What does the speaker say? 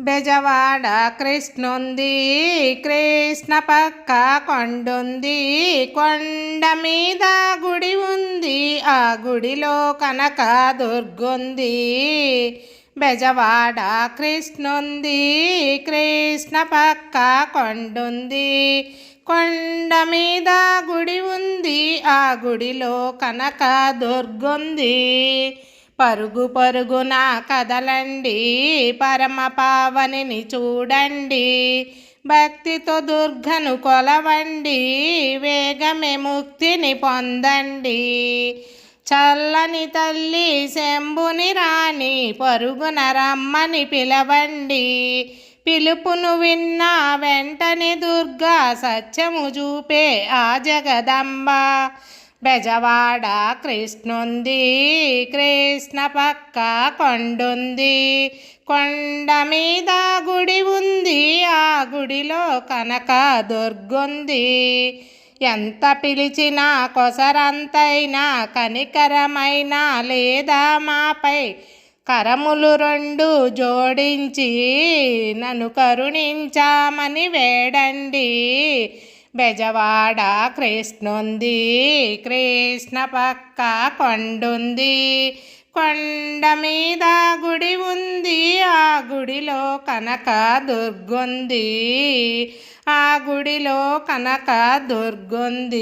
బెజవాడ కృష్ణుంది కృష్ణ పక్క కొండుంది కొండ మీద గుడి ఉంది ఆ గుడిలో కనక దుర్గుంది. బెజవాడ కృష్ణుంది కృష్ణ పక్క కొండుంది కొండ మీద గుడి ఉంది ఆ గుడిలో కనక దుర్గుంది. పరుగు పరుగున కదలండి. పరమ పావనిని చూడండి. భక్తితో దుర్గను కొలవండి. వేగమే ముక్తిని పొందండి. చల్లని తల్లి శంభుని రాణి పరుగున రమ్మని పిలవండి. పిలుపును విన్న వెంటనే దుర్గా సత్యము చూపే ఆ జగదంబ. బెజవాడ కృష్ణుంది కృష్ణ పక్క కొండుంది. కొండ మీద గుడి ఉంది ఆ గుడిలో కనక దుర్గుంది. ఎంత పిలిచినా కొసరంతైనా కనికరమైన లేదా మాపై కరములు రెండు జోడించి నన్ను కరుణించామని వేడండి. బెజవాడ కృష్ణుంది కృష్ణ పక్క కొండుంది. కొండ మీద గుడి ఉంది ఆ గుడిలో కనక దుర్గుంది. ఆ గుడిలో కనక దుర్గుంది.